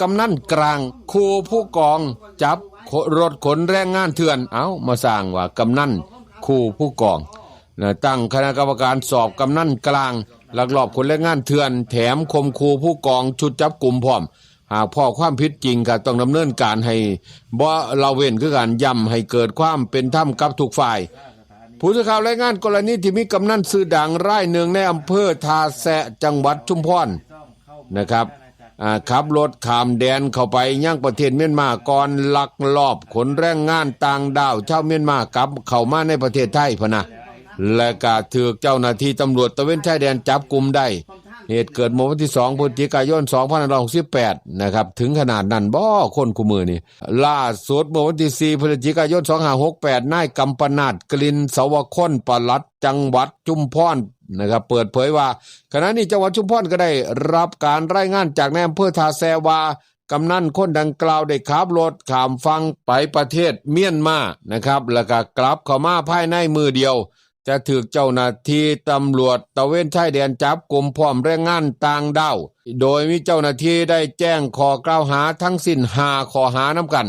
กำนันกลางครูผู้กองจับรถขนแรงงานเถื่อน เอามาสร้างว่ากำนันครูผู้กองนะตั้งคณะกรรมการสอบกำนันกลางลักลอบขนแรงงานเถื่อน แถมคมครูผู้กองชุดจับกลุ่มพร้อม หากพ่อความผิดจริงก็ต้องดำเนินการให้บ่ละเว้นคือการย้ำให้เกิดความเป็นธรรมกับทุกฝ่ายผู้สื่อข่าวรายงานกรณีที่มีกำนันซื้อดังรายหนึ่งในอำเภอทาแซะจังหวัดชุมพรนะครับ ขับรถข้ามแดนเข้าไปยังประเทศเมียนมาก่อนลักลอบขนแรงงานต่างดาวชาวเมียนมากลับเข้ามาในประเทศไทยพะนะและกาถือเจ้าหน้าที่ตำรวจตะเวนชายแดนจับกลุ่มได้ เหตุเกิดเมื่อวันที่2พฤศจิกายน2568นะครับถึงขนาดนั้นบ่คนคู่มือนี่ล่าสุดเมื่อวันที่ 4 พฤศจิกายน2568นายกำปนาดกลินสวคนปลัดจังหวัดจุมพรนะครับเปิดเผยว่าขณะนี้จังหวัดชุมพรก็ได้รับการรายงานจากนายอำเภอทาแซวากำนันคนดังกล่าวได้ขับรถขามฟังไปประเทศเมียนมานะครับ แล้วก็กลับเข้ามาภายในมือเดียว จะถูกเจ้าหน้าที่ตำรวจตะเวนชายแดนจับกลุ่มพร้อมแรงงานต่างด้าวโดยมีเจ้าหน้าที่ได้แจ้งข้อกล่าวหาทั้งสิ้นหาข้อหาน้ำกัน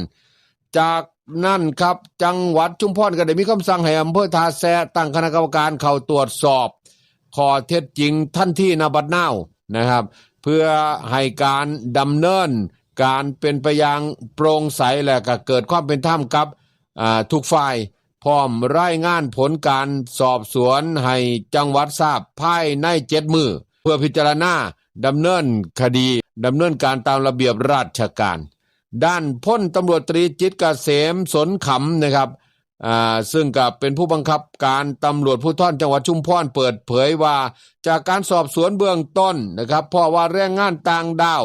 จากนั่นครับจังหวัดชุมพรก็ได้มีคำสั่งให้อำเภอทาแซะตั้งคณะกรรมการเข้าตรวจสอบข้อเท็จจริงท่านที่นาบัดนาวนะครับ เพื่อให้การดำเนิน การเป็นไปอย่างโปร่งใสและก็เกิดความเป็นธรรมกับอ่าทุกฝ่าย พร้อมรายงานผลการสอบสวนให้จังหวัดทราบภายในเจ็ดมือ เพื่อพิจารณาดำเนินคดีดำเนินการตามระเบียบราชการ ด้านพ้นตำรวจตรีจิตรเกษมสนขำนะครับอ่าซึ่งกับเป็นผู้บังคับการตำรวจภูธรจังหวัดชุมพรเปิดเผยว่า จากการสอบสวนเบื้องต้นนะครับเพราะว่าแรงงานต่างดาว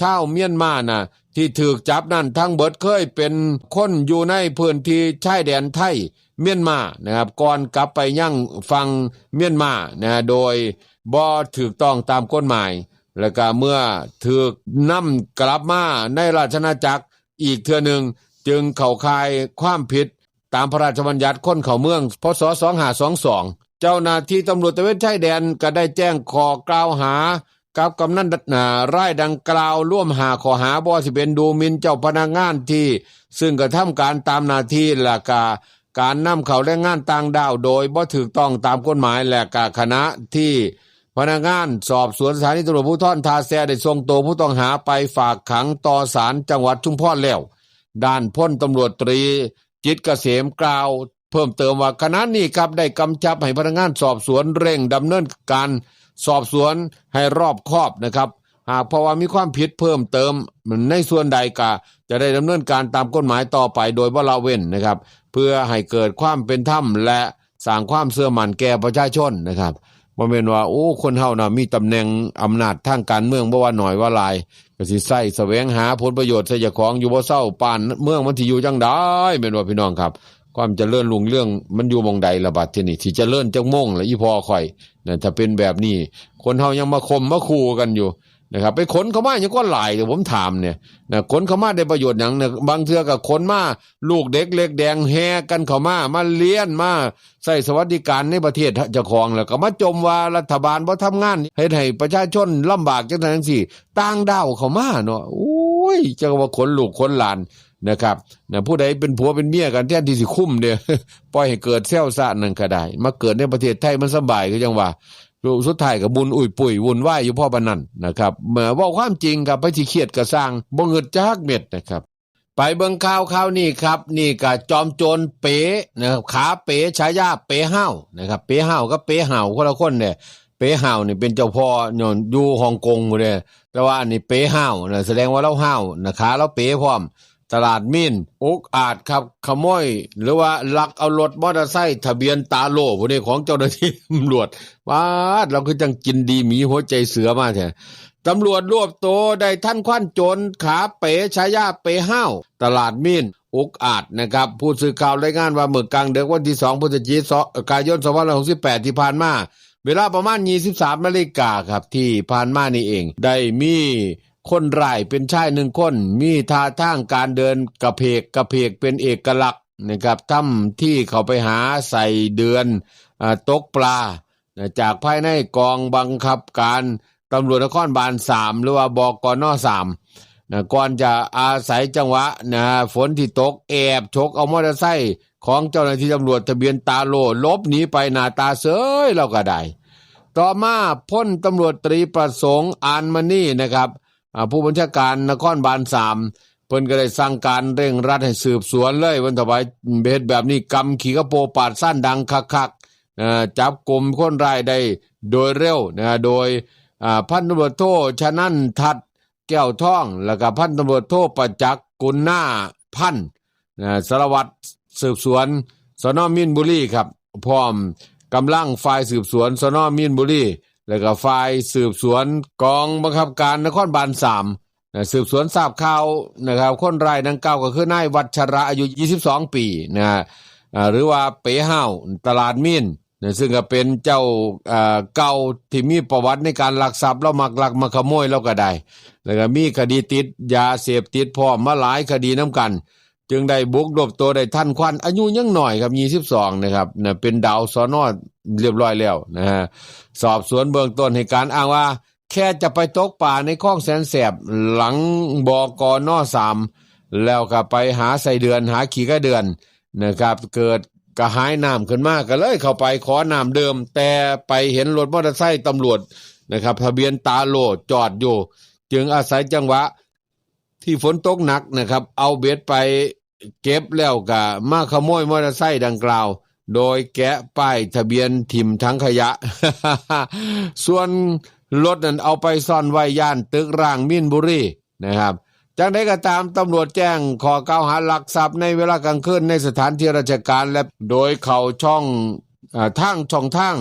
ชาวเมียนมานะ ที่ถูกจับนั่นทั้งเบิดเคยเป็นคนอยู่ในพื้นที่ชายแดนไทยเมียนมานะครับก่อนกลับไปยังฟังเมียนมานะโดยบ่ถูกต้องตามกฎหมาย แล้วก็เมื่อถูกนำกลับมาในราชอาจักรอีกเทื่อหนึ่งจึงเข้าข่ายความผิดตามพระราชบัญญัติคนเข้าเมืองพศ2522 เจ้าหน้าที่ตำรวจตะเวนชายแดนก็ได้แจ้งข้อกล่าวหา กับกำนันนาไร่ายดังกล่าวร่วมหาข้อหาบ่สิเป็นดูมินเจ้าพนักงานที่ ซึ่งกระทำการตามหน้าที่และกาการนำเขาแรงงานต่างดาวโดยบ่ถูกต้องตามกฎหมายและกาคณะที่พนักงานสอบสวนสถานีตำรวจภูธรทาแซได้ส่งตัวผู้ต้องหาไปฝากขังต่อศาลจังหวัดชุมพรแล้ว ด้านพ้นตำรวจตรี จิตเกษมกล่าว เพิ่มเติมว่าขณะนี้ครับได้กำชับให้พนักงานสอบสวนเร่งดำเนินการ สอบสวนให้รอบคอบนะครับ หากเพราะว่ามีความผิดเพิ่มเติมในส่วนใดกาจะได้ดำเนินการตามกฎหมายต่อไปโดยบ่ละเว้นนะครับ เพื่อให้เกิดความเป็นธรรมและสร้างความเสื่อมั่นแก่ประชาชนนะครับบ่แม่นว่าโอ้คนเฮาน่ะมีตำแหน่งอำนาจทางการเมืองบ่ว่าน้อยว่าหลายก็สิใช้แสวงหาผลประโยชน์ใส่เจ้าของอยู่บ่เศร้าปานเมืองมันสิอยู่จังได๋แม่นว่าพี่น้องครับ ความจเจริญรุ่งเรื่องมันอยู่มองใดละบัดที่นี่ที่จเจริญจังม่งละอีพอข่อยนะถ้าเป็นแบบนี้ คนเฮายังมาคมมาคูกันอยู่นะครับ ไปขนเขามายังก็หลายเดี๋ยวผมถามเนี่ยนะขนเขามาได้ประโยชน์หยังเนี่ยบางเทื่อก็ขนมาลูกเด็กเล็กแดงแห่กันเขามามาเลี้ยนมาใส่สวัสดิการในประเทศเจ้าของแล้วก็มาจมว่ารัฐบาลบ่ทำงานเฮ็ดให้ประชาชนลำบากจังซั่นจังซี่ต่างดาวเขามาเนาะโอ้ยจังว่าขนลูกขนหลาน นะครับนะผู้ใดเป็นผัวเป็นเมียกันแทนที่สิคุ้มเด้ปล่อยให้เกิดเซลซ่านั่นก็ได้ มาเกิดในประเทศไทยมันสบายก็จังว่าสุดท้ายก็บุญอุ่ยปุ๋ยวุ่นวายอยู่พ่อปนันนะครับเมื่อว่าความจริงครับไปสิเครียดก็สร้างบ่เงิดจักเม็ดนะครับไปเบิ่งข่าวข่าวนี้ครับ นี่ก็จอมโจรเป๋นะครับขาเป๋ฉายาเป๋ห้าวนะครับเป๋ห้าวกับเป๋ห่าวคนละคนเนี่ยเป๋ห่าวนี่เป็นเจ้าพ่อยนอยู่ฮ่องกงเลยแต่ว่าอันนี้เป๋ห้าวนะแสดงว่าเราห้าวนะขาเราเป๋พร้อม ตลาดมินอุกอาจครับ ขโมย หรือว่าลักเอารถมอเตอร์ไซค์ทะเบียนตาโล่พวกนี้ของเจ้าหน้าที่ตำรวจว้าเราคือจังกินดีหมีหัวใจเสือมาแท้ตำรวจรวบตัวได้ท่านควันโจรขาเป๋ฉายาเป๋ห้าวตลาดมินอุกอาจนะครับ ผู้สื่อข่าวรายงานว่าเมื่อกลางเดือนวันที่2พฤศจิกายน2568ที่ผ่านมา เวลาประมาณ 23นาฬิกาครับที่ผ่านมานี่เอง ได้มี คนร้ายเป็นชายหนึ่งคน มีท่าทางการเดินกระเพกกระเพกเป็นเอกลักษณ์นะครับทำที่เขาไปหาใส่เดือนอตกปลา จากภายในกองบังคับการตำรวจนครบาลสามหรือว่าบอกกอนอสามนะก่อนจะอาศัยจังหวะนะฝนที่ตกแอบชกเอามอเตอร์ไซค์ของเจ้าหน้าที่ตำรวจทะเบียนตาโลลบหนีไปหน้าตาเสยเราก็ได้ ต่อมาพ้นตำรวจตรีประสงค์อานมานี่นะครับ ผู้บัญชาการนครบาลสามเพิ่นก็ได้สั่งการเร่งรัดให้สืบสวนเลยวันต่อไปเบสแบบนี้กำขี่กระโปรงปาดสั้นดังคักๆจับกลุ่มคนร้ายได้โดยเร็วนะโดยพันตำรวจโทชนันทัดแก้วท่อง แล้วก็พันตำรวจโทประจักษ์กุลหน้าพันสารวัตรสืบสวนสนมินบุรีครับ พร้อมกำลังฝ่ายสืบสวนสนมินบุรี แล้วก็ฝ่ายสืบสวนกองบังคับการนครบาลสามนะสืบสวนทราบข่าวนะครับคนรายดังกล่าวก็คือนายวัชระอายุ 22 ปีนะฮะหรือว่าเป๋ห้าวตลาดมินนะซึ่งก็เป็นเจ้าอ่าเก่าที่มีประวัติในการลักทรัพย์แล้วมักลักมาขโมยแล้วก็ได้ แล้วก็มีคดีติดยาเสพติดพร้อมมาหลายคดีน้ำกัน จึงได้บุกรวบตัวได้ท่านควันอายุยังหน่อยครับ22นะครับนะเป็นดาวสอนอดเรียบร้อยแล้วนะฮะสอบสวนเบื้องต้นให้การอ้างว่า แค่จะไปตกป่าในคลองแสนแสบหลังบกนอสามแล้วก็ไปหาใส่เดือนหาขี่กระเดือนนะครับ เกิดกระหายน้ำขึ้นมาก็เลยเข้าไปขอน้ำเดิม แต่ไปเห็นรถมอเตอร์ไซค์ตำรวจนะครับ ทะเบียนตาโลจอดอยู่ จึงอาศัยจังหวะที่ฝนตกหนักนะครับ เอาเบ็ดไป เก็บแล้วก็มาขโมยมอเตอร์ไซค์ดังกล่าว โดยแกะป้ายทะเบียนถิ่มทั้งขยะ ส่วนรถนั้นเอาไปซ่อนไว้ย่านตึกร่างมินบุรีนะครับจังได้ก็ตามตำรวจแจ้งขอกล่าวหาหลักทรัพย์ในเวลากลางคืนในสถานที่ราชการและโดยเขาช่องอทางช่องทาง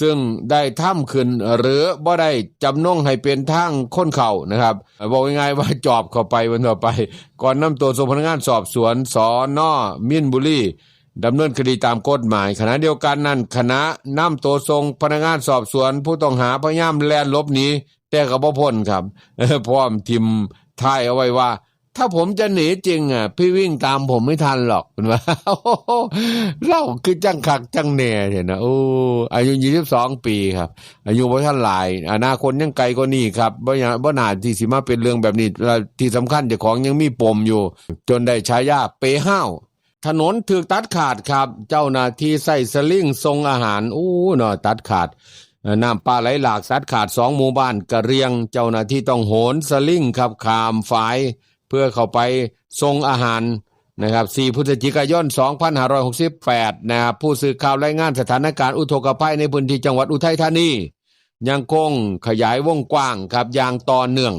ซึ่งได้ท่ำขึ้นหรือบ่ได้จำนงให้เป็นทางค้นเข่านะครับบอกง่ายๆว่าจอบเข้าไปวันต่อไป ก่อนนำตัวส่งพนักงานสอบสวนสอนอมินบุรีดำเนินคดีตามกฎหมายขณะเดียวกันนั้นคณะนำตัวส่งพนักงานสอบสวน ผู้ต้องหาพยายามแลนลบหนีแต่ก็บ่พ้นครับพร้อมทิมท้ายเอาไว้ว่า ถ้าผมจะหนีจริงอะ พี่วิ่งตามผมไม่ทันหรอกคุณว่าเล่าคือจังคักจังแหน่เห็นนะโอ้อายุ22ปีครับ อายุบ่ทันหลายอนาคตยังไกลกว่านี้ครับบ่อยาบ่นาที่สิมาเป็นเรื่องแบบนี้และที่สำคัญเจ้าของยังมีปมอยู่ จนได้ฉายาเปห้าวถนนถูกตัดขาดครับ เจ้าหน้าที่ใส่สลิงส่งอาหารอู้เนาะตัดขาดน้ำปลาไหลหลากสัดขาดสองหมู่บ้านกระเรียง เจ้าหน้าที่ต้องโหนสลิงครับขามฝาย เพื่อเข้าไปส่งอาหารนะครับ4พฤศจิกายน 2568 นะครับผู้สื่อข่าวรายงานสถานการณ์อุทกภัยในพื้นที่จังหวัดอุทัยธานี ยังคงขยายวงกว้างครับอย่างต่อเนื่อง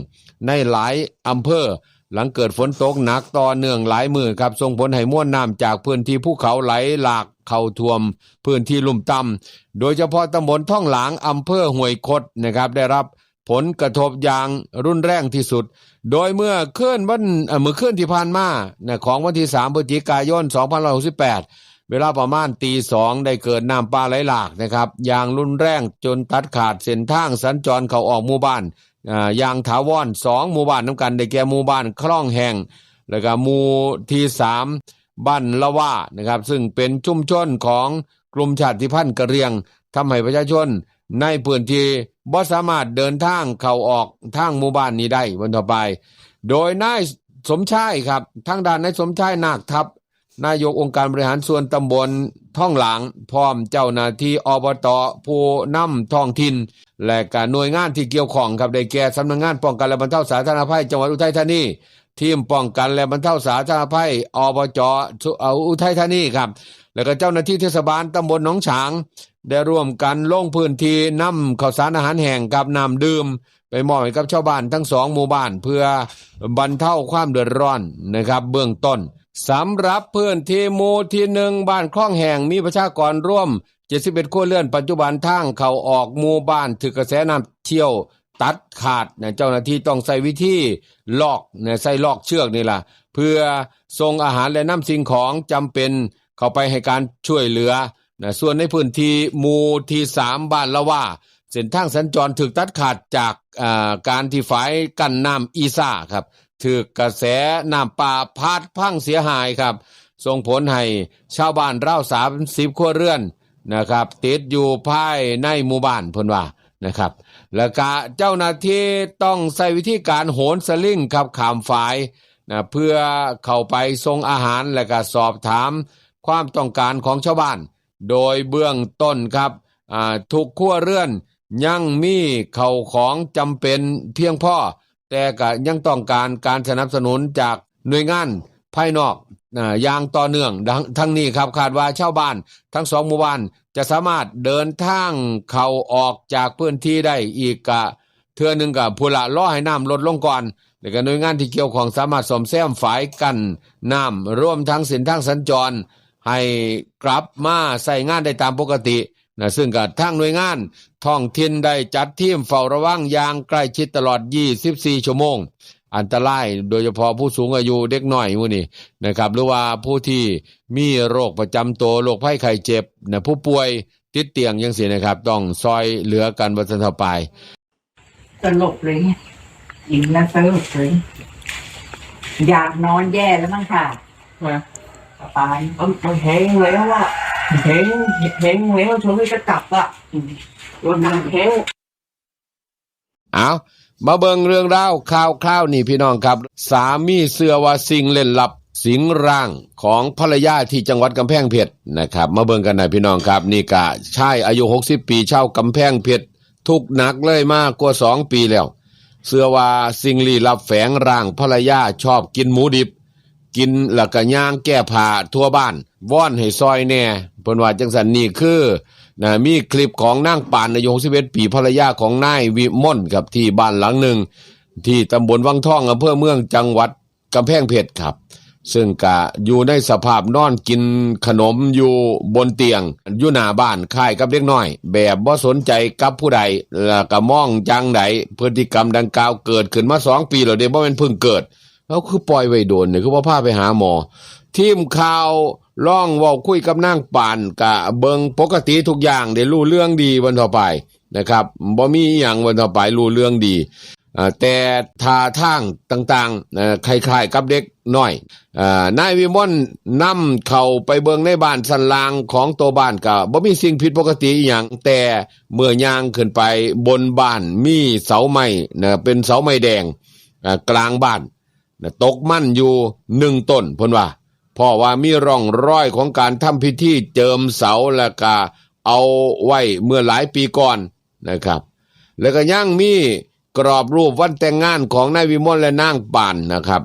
ในหลายอำเภอ หลังเกิดฝนตกหนักต่อเนื่องหลายมือครับส่งผลให้มวลน้ำจากพื้นที่ภูเขาไหลหลากเข้าท่วม พื้นที่ลุ่มต่ำโดยเฉพาะตำบลท่องหลางอำเภอห้วยคดนะครับได้รับผลกระทบอย่างรุนแรงที่สุด โดยเมื่อเคลื่อนวันเออเมื่อเคลื่อนที่ผ่านมานะของวันที่ 3พฤศจิกายน 2568 เวลาประมาณตีสองได้เกิดน้ำป่าไหลหลากนะครับอย่างรุนแรงจนตัดขาดเส้นทางสัญจรเข้าออกหมู่บ้านอ่าอย่างถาวรสองหมู่บ้านน้ำกันได้แก่หมู่บ้านคลองแห่ง แล้วก็หมู่ที่สามบ้านละว่านะครับ ซึ่งเป็นชุมชนของกลุ่มชาติพันธุ์กะเรียงทำให้ประชาชน ในพื้นที่บ่สามารถเดินทางเข้าออกทางหมู่บ้านนี้ได้วันต่อไป โดยนายสมชายครับทางด้านนายสมชายนาคทัพนายกองค์การบริหารส่วนตำบลท่องหลางพร้อมเจ้าหน้าที่อบตผู้นำท้องถิ่นและการหน่วยงานที่เกี่ยวข้องครับได้แก่สำนักงานป้องกันและบรรเทาสาธารณภัยจังหวัดอุทัยธานีทีมป้องกันและบรรเทาสาธารณภัยอบจออุทัยธานีครับ แล้วก็เจ้าหน้าที่เทศบาลตำบลหนองฉาง ได้ร่วมกันลงพื้นที่นำข้าวสารอาหารแห้งกับน้ำดื่ม ไปมอบให้กับชาวบ้านทั้งสองหมู่บ้านเพื่อบรรเทาความเดือดร้อนนะครับ เบื้องต้นสำหรับพื้นที่หมู่ที่หนึ่งบ้านคลองแห่งมีประชากรร่วม 71ครัวเรือนปัจจุบันทางเข้าออกหมู่บ้านถึกกระแสน้ำเที่ยวตัดขาดนะเจ้าหน้าที่ต้องใส่วิธีลอกนะใส่ลอกเชือกนี่ล่ะ เพื่อส่งอาหารและน้ำสิ่งของจำเป็น เข้าไปให้การช่วยเหลือนะส่วนในพื้นที่หมู่ที่สามบ้านละว่า เส้นทางสัญจรถูกตัดขาดจากอ่าการที่ฝายกั้นน้ำอีซ่าครับถูกกระแสน้ำป่าพัดพังเสียหายครับส่งผลให้ชาวบ้านราวสามสิบครัวเรือนนะครับ ติดอยู่ภายในหมู่บ้านพนว่านะครับ แล้วก็เจ้าหน้าที่ต้องใช้วิธีการโหนสลิงครับขามฝายนะเพื่อเข้าไปส่งอาหารและก็สอบถาม ความต้องการของชาวบ้าน โดยเบื้องต้นครับอ่าทุกครัวเรื่อนยังมีเข้าของจำเป็นเพียงพ่อ แต่ก็ยังต้องการการสนับสนุนจากหน่วยงานภายนอกอย่างต่อเนื่องทั้งนี้ครับคาดว่าชาวบ้านทั้งสองหมู่บ้านจะสามารถเดินทางเข้าออกจากพื้นที่ได้อีกกะเทือหนึงกับผู้ละล้อให้น้ำลดลงก่อนแล้วก็หน่วยงานที่เกี่ยวของสามารถซ่อมแซมฝายกันน้ำรวมทั้งสินทางสัญจร ให้กลับมาใส่งานได้ตามปกตินะซึ่งกับทางหน่วยงานท้องถิ่นได้จัดทีมเฝ้าระวังอย่างใกล้ชิดตลอด 24 ชั่วโมง อันตรายโดยเฉพาะผู้สูงอายุเด็กน้อยหมู่นี่นะครับ หรือว่าผู้ที่มีโรคประจำตัวโรคภัยไข้เจ็บนะผู้ป่วยติดเตียงยังสินะครับ ต้องซอยเหลือกันวัสันทไปสลบเลยเนี่ยยิงแล้วสลบเลยอยากนอนแย่แล้วมั้งค่ะมา ตายมันมันแห้งแล้วอะแห้งแห้งแล้วชนไม่จะกลับอะรถมันแห้งเอามาเบิงเรื่องราวข่าวคราวนี่พี่น้องครับ สามีเสือว่าสิ่งเล่นลับสิงร่างของภรรยาที่จังหวัดกำแพงเพชรนะครับมาเบิงกันหน่อยพี่น้องครับ นี่กะชายอายุ 60 ปีเช่ากำแพงเพชรทุกหนักเลยมากกว่า 2 ปีแล้ว เสือว่าสิ่งลี้ลับแฝงร่างภรรยาชอบกินหมูดิบ กินแล้วก็ย่างแก้ผ้าทั่วบ้านว่อนให้ซอยแน่เพิ่นว่าจังสันนี่คือนะมีคลิปของนางปานอายุ61ปีภรรยาของนายวิมลครับที่บ้านหลังหนึ่ง ที่ตำบลวังท่องอำเภอเมืองจังหวัดกำแพงเพชรครับ ซึ่งกะอยู่ในสภาพนอนกินขนมอยู่บนเตียง อยู่หน้าบ้านค่ายกับเด็กน้อย แบบบ่สนใจกับผู้ใดแล้วก็มองจังใดพฤติกรรมดังกล่าวเกิดขึ้นมาสองปีแล้วเด้บ่แม่นเพิ่งเกิด แล้วคือปล่อยไว้โดนเนี่ยคือว่าพาไปหาหมอ ทีมข่าวล่องว่าคุยกับนางป่านกะเบิงปกติทุกอย่างได้รู้เรื่องดีวันต่อไปนะครับบ่มีอย่างวันต่อไปรู้เรื่องดีแต่ท่าทางต่างๆคล้ายๆกับเด็กน้อยอนายวิมลนำเข้าไปเบิงในบ้านสันลางของตัวบ้านกะบ่มีสิ่งผิดปกติอย่างแต่เมื่อย่างขึ้นไปบนบ้านมีเสาไม้นะเป็นเสาไม้แดงกลางบ้าน ตกมั่นอยู่หนึ่งต้นเพนว่าเพราะว่ามีร่องรอยของการทำพิธีเจิมเสาแล้วก็เอาไว้เมื่อหลายปีก่อนนะครับ แล้วก็ยังมีกรอบรูปวันแต่งงานของนายวิมลและนางป่านนะครับ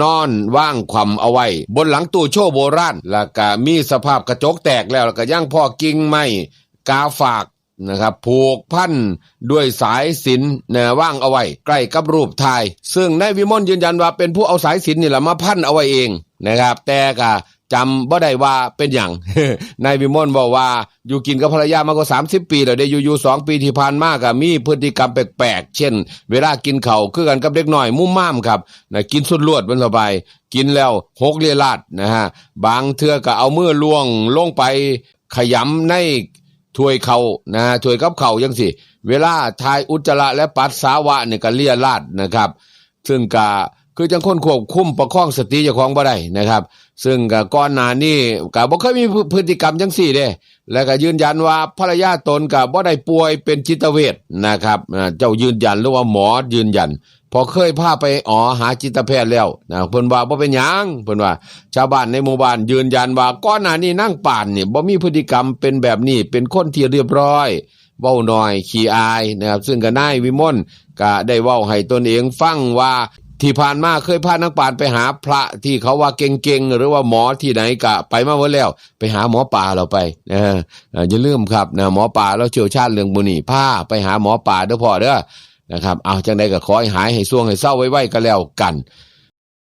นอนว่างความเอาไว้ บนหลังตู้โชว์โบราณแล้วก็มีสภาพกระจกแตกแล้วแล้วก็ย่างพ่อกิ่งไม้กาฝาก นะครับผูกพันด้วยสายสินนะว่างเอาไว้ ใกล้กับรูปถ่าย ซึ่งนายวิมลยืนยันว่าเป็นผู้เอาสายสินนี่แหละมาพันเอาไว้เองนะครับ แต่ก็จำบ่ได้ว่าเป็นอย่างนายวิมลบอกว่าอยู่กินกับภรรยามากกว่า30 ปีแล้วได้อยู่อยู่สองปีที่ผ่านมาก็มีพฤติกรรมแปลกๆ เช่น เวลากินเขาวคือกันกับเด็กน้อยมุ่มม่ามครับนะกินสุดลวดมันสบายกินแล้วหกเลียลาดนะฮะบางเทื่อก็เอามือล่วงลงไปขยำใน ถวยเขานะถวยกับเขายังสิ เวลาทายอุจจาระและปัสสาวะเนี่ยก็เลียลาดนะครับ ซึ่งกะคือจังคนควบคุมประคองสติเจ้าของบ่ได้นะครับ ซึ่งกะก่อนหน้านี้ก็บ่เคยมีพฤติกรรมจังซี่เด้แล้วก็ยืนยันว่าภรรยาตนก็บ่ได้ป่วยเป็นจิตเวชนะครับเจ้ายืนยันหรือว่าหมอยืนยัน พอเคยพาไปอ๋อหาจิตแพทย์แล้วนะเพิ่นว่าบ่เป็นหยังเพิ่นว่า ชาวบ้านในหมู่บ้านยืนยันว่าก่อนหน้านี้นั่งป่านนี่บ่มีพฤติกรรมเป็นแบบนี้เป็นคนที่เรียบร้อยเว้าน้อยขี้อายนะครับ ซึ่งก็นายวิมลก็ได้เว้าให้ตนเองฟังว่าที่ผ่านมาเคยพานางป่านไปหาพระที่เขาว่าเก่งๆหรือว่าหมอที่ไหนก็ไปมาหมดแล้ว ไปหาหมอป่าเราไปเออเอ่ออย่าลืมครับนะหมอป่าเราเชี่ยวชาญเรื่องบุนี่พาไปหาหมอป่าเด้อพ่อเด้อ นะครับ เอาจังใดก็ขอให้หายให้ซ่วงให้เศร้าไว้ๆก็แล้วกัน